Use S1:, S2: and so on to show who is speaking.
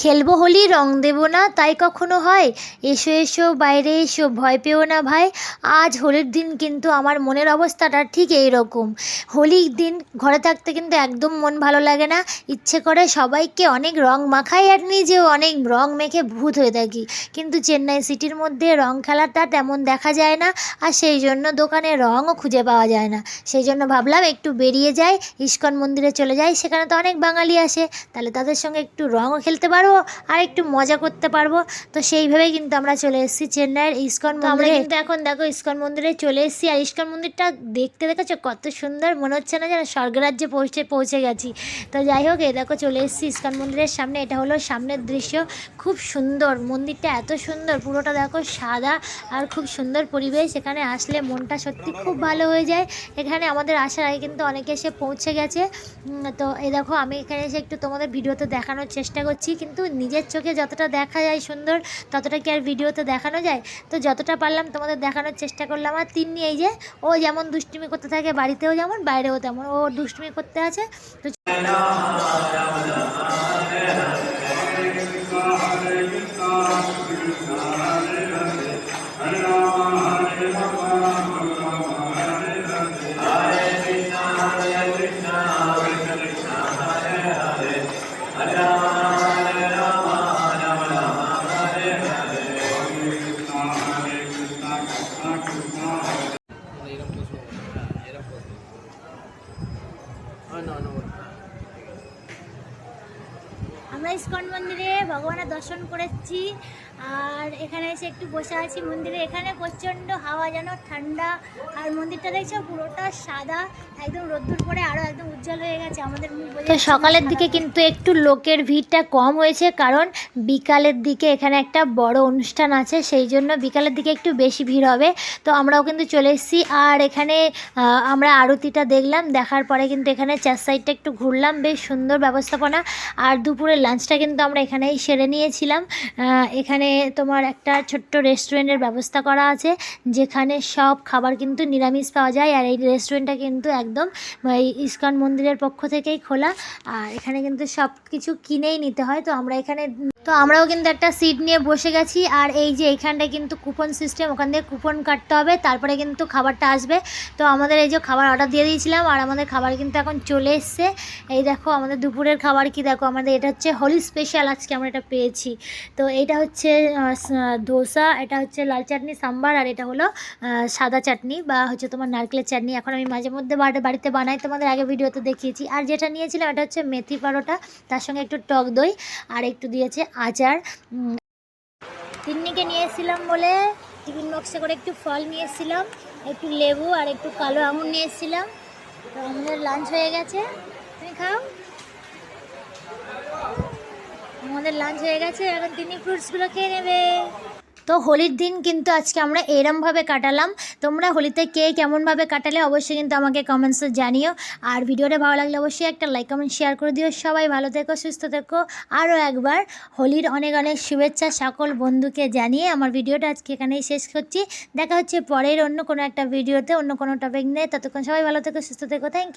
S1: খেলব হোলি, রং দেবো না, তাই কখনো হয়? এসো এসো, বাইরে এসো, ভয় পেও না ভাই। আজ হোলির দিন কিন্তু আমার মনের অবস্থাটা ঠিক এই রকম হোলির দিন ঘরে থাকতে কিন্তু একদম মন ভালো লাগে না। ইচ্ছে করে সবাইকে অনেক রং মাখাই আর নিজেও অনেক রং মেখে ভূত হয়ে থাকি। কিন্তু চেন্নাই সিটির মধ্যে রং খেলাটা তেমন দেখা যায় না, আর সেই জন্য দোকানে রঙও খুঁজে পাওয়া যায় না। সেই জন্য ভাবলাম একটু বেরিয়ে যাই, ইস্কন মন্দিরে চলে যাই, সেখানে তো অনেক বাঙালি আসে। তাহলে তাদের সঙ্গে একটু রঙও খেলতে পারব আর একটু মজা করতে পারব। তো সেইভাবেই কিন্তু আমরা চলে এসেছি চেন্নাইয়ের ইস্কন মন্দিরে। কিন্তু এখন দেখো ইস্কন মন্দিরে চলে এসেছি। আর ইস্কন মন্দিরটা দেখতে দেখেছ? কত সুন্দর। মনে হচ্ছে না যেন স্বর্গরাজ্যে পৌঁছে পৌঁছে গেছি। তো যাই হোক এই দেখো চলে এসেছি ইস্কন মন্দিরের সামনে। এটা হলো সামনের দৃশ্য। খুব সুন্দর। মন্দিরটা এত সুন্দর। পুরোটা দেখো সাদা আর খুব সুন্দর পরিবেশ। এখানে আসলে মনটা সত্যি খুব ভালো হয়ে যায়। এখানে আমাদের আসার আগে কিন্তু অনেকে এসে পৌঁছে গেছে। তো এই দেখো আমি এখানে এসে একটু তোমাদের ভিডিওতে দেখানোর চেষ্টা করছি। কিন্তু নিজের চোখে যতটা দেখা যায় সুন্দর, ততটা কি আর ভিডিওতে দেখানো যায়? তো যতটা পারলাম তোমাদের দেখানোর চেষ্টা করলাম। আর তিন্নি এই যে, ও যেমন দুষ্টুমি করতে থাকে, বাড়িতেও যেমন, বাইরেও তেমন, ও দুষ্টুমি করতে আছে। তো
S2: Amen.
S1: আমরা ইস্কন মন্দিরে ভগবানের দর্শন করেছি। আর এখানে এসে একটু বসে আছি মন্দিরে। এখানে প্রচণ্ড হাওয়া, যেন ঠান্ডা। আর মন্দিরটা দেখছ, পুরোটা সাদা। একদম রোদ্দুর পরে আরও একদম উজ্জ্বল হয়ে গেছে আমাদের তো সকালের দিকে কিন্তু একটু লোকের ভিড়টা কম হয়েছে, কারণ বিকালের দিকে এখানে একটা বড় অনুষ্ঠান আছে, সেই জন্য বিকালের দিকে একটু বেশি ভিড় হবে। তো আমরাও কিন্তু চলে এসেছি। আর এখানে আমরা আরতিটা দেখলাম। দেখার পরে কিন্তু এখানে চার সাইডটা একটু ঘুরলাম। বেশ সুন্দর ব্যবস্থাপনা। আর দুপুরের লাঞ্চটা কিন্তু আমরা এখানেই সেরে নিয়েছিলাম। এখানে তোমার একটা ছোট্ট রেস্টুরেন্টের ব্যবস্থা করা আছে, যেখানে সব খাবার কিন্তু নিরামিষ পাওয়া যায়। আর এই রেস্টুরেন্টটা কিন্তু একদম এই ইস্কন মন্দিরের পক্ষ থেকেই খোলা। আর এখানে কিন্তু সব কিছু কিনেই নিতে হয়। তো আমরা এখানে তো আমরাও কিন্তু একটা সিট নিয়ে বসে গেছি। আর এই যে এইখানটায় কিন্তু কুপন সিস্টেম ওখান থেকে কুপন কাটতে হবে, তারপরে কিন্তু খাবারটা আসবে। তো আমাদের এই যে খাবার অর্ডার দিয়ে দিয়েছিলাম, আর আমাদের খাবার কিন্তু এখন চলে এসছে। এই দেখো, আমাদের দুপুরের খাবার কি দেখো? আমাদের এটা হচ্ছে হোলি স্পেশাল আজকে আমরা এটা পেয়েছি। তো এটা হচ্ছে ধোসা এটা হচ্ছে লাল চাটনি, সাম্বার, আর এটা হলো সাদা চাটনি বা হচ্ছে তোমার নারকেলের চাটনি। এখন আমি মাঝে মধ্যে বাড়িতে বানাই, তোমাদের আগে ভিডিওতে দেখিয়েছি। আর যেটা নিয়েছিলাম, এটা হচ্ছে মেথি পরোটা, তার সঙ্গে একটু টক দই, আর একটু দিয়েছে আচার তিন্নিকে নিয়ে এসেছিলাম বলে টিফিন বক্সে করে একটু ফল নিয়ে এসেছিলাম একটু লেবু আর একটু কালো আঙুর নিয়ে এসেছিলাম তো আমাদের লাঞ্চ হয়ে গেছে। তুমি খাও। আমাদের লাঞ্চ হয়ে গেছে। এখন তিনি ফ্রুটসগুলো খেয়ে নেবে। তো হোলির দিন কিন্তু আজকে আমরা এরমভাবে কাটালাম। তোমরা হোলিতে কে কেমনভাবে কাটালে অবশ্যই কিন্তু আমাকে কমেন্টসে জানিও। আর ভিডিওটা ভালো লাগলে অবশ্যই একটা লাইক কমেন্ট শেয়ার করে দিও। সবাই ভালো থেকো, সুস্থ থেকো। আরও একবার হোলির অনেক অনেক শুভেচ্ছা সকল বন্ধুকে জানিয়ে আমার ভিডিওটা আজকে এখানেই শেষ করছি। দেখা হচ্ছে পরের অন্য কোনো একটা ভিডিওতে, অন্য কোনো টপিক নিয়ে। ততক্ষণ সবাই ভালো থেকো, সুস্থ থেকো। থ্যাংক